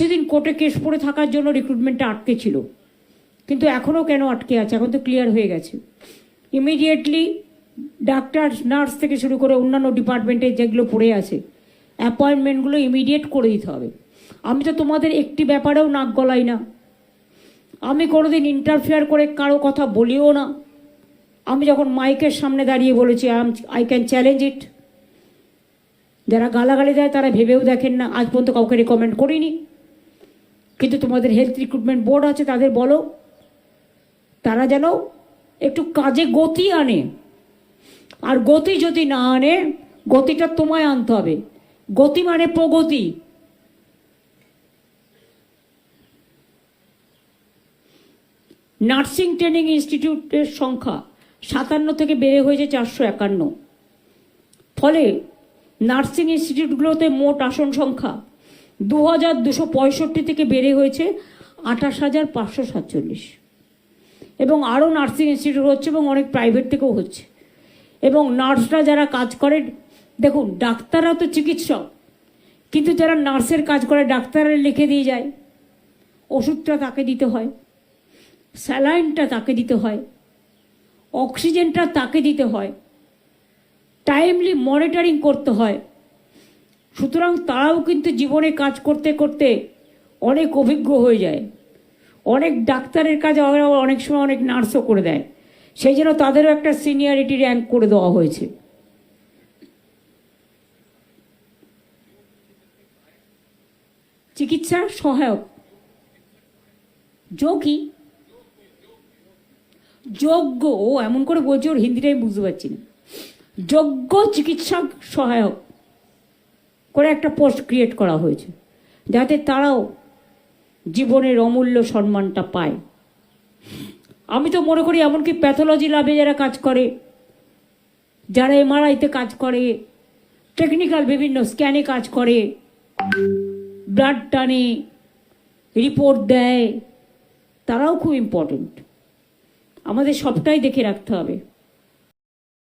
কিছুদিন কোর্টে কেস পড়ে থাকার জন্য রিক্রুটমেন্টটা আটকে ছিল। কিন্তু এখনও কেন আটকে আছে? এখন তো ক্লিয়ার হয়ে গেছে। ইমিডিয়েটলি ডাক্তার নার্স থেকে শুরু করে অন্যান্য ডিপার্টমেন্টে যেগুলো পড়ে আছে অ্যাপয়েন্টমেন্টগুলো ইমিডিয়েট করে দিতে হবে। আমি তো তোমাদের একটি ব্যাপারেও নাক গলাই না। আমি কোনোদিন ইন্টারফেয়ার করে কারও কথা বলিও না। আমি যখন মাইকের সামনে দাঁড়িয়ে বলেছি আই ক্যান চ্যালেঞ্জ ইট যারা গালাগালি দেয় তারা ভেবেও দেখেন না। আজ পর্যন্ত কাউকে রেকমেন্ড করিনি। কিন্তু তোমাদের হেলথ রিক্রুটমেন্ট বোর্ড আছে, তাদের বলো। তারা যেন একটু কাজে গতি আনে। আর গতি যদি না আনে, গতিটা তোমায় আনতে হবে। গতি মানে প্রগতি। নার্সিং ট্রেনিং ইনস্টিটিউটের সংখ্যা সাতান্ন থেকে বেড়ে হয়েছে চারশো একান্ন। ফলে নার্সিং ইনস্টিটিউটগুলোতে মোট আসন সংখ্যা দু হাজার দুশো পঁয়ষট্টি থেকে বেড়ে হয়েছে আঠাশ হাজার পাঁচশো সাতচল্লিশ। এবং আরও নার্সিং ইনস্টিটিউট হচ্ছে এবং অনেক প্রাইভেট থেকেও হচ্ছে। এবং নার্সরা যারা কাজ করে, দেখুন, ডাক্তাররা তো চিকিৎসক, কিন্তু যারা নার্সের কাজ করে, ডাক্তাররা লিখে দিয়ে যায়। ওষুধটা তাকে দিতে হয়, স্যালাইনটা তাকে দিতে হয়, অক্সিজেনটা তাকে দিতে হয়, টাইমলি মনিটরিং করতে হয়। সুতরাং তারাও কিন্তু জীবনে কাজ করতে করতে অনেক অভিজ্ঞ হয়ে যায়। অনেক ডাক্তারের কাজ অনেক সময় অনেক নার্সও করে দেয়। সেই জন্য তাদেরও একটা সিনিয়রিটি র্যাঙ্ক করে দেওয়া হয়েছে। চিকিৎসা সহায়ক। যোগী যোগ্য, ও এমন করে বলছে ওর হিন্দিটাই বুঝতে পারছি না। যোগ্য চিকিৎসক সহায়ক। করে একটা পোস্ট ক্রিয়েট করা হয়েছে, যাতে তারাও জীবনের অমূল্য সম্মানটা পায়। আমি তো মনে করি এমনকি প্যাথোলজি ল্যাবে যারা কাজ করে, যারা এমআরআইতে কাজ করে টেকনিক্যাল বিভিন্ন স্ক্যানে কাজ করে ব্লাড টানে রিপোর্ট দেয়, তারাও খুব ইম্পর্টেন্ট আমাদের সবটাই দেখে রাখতে হবে।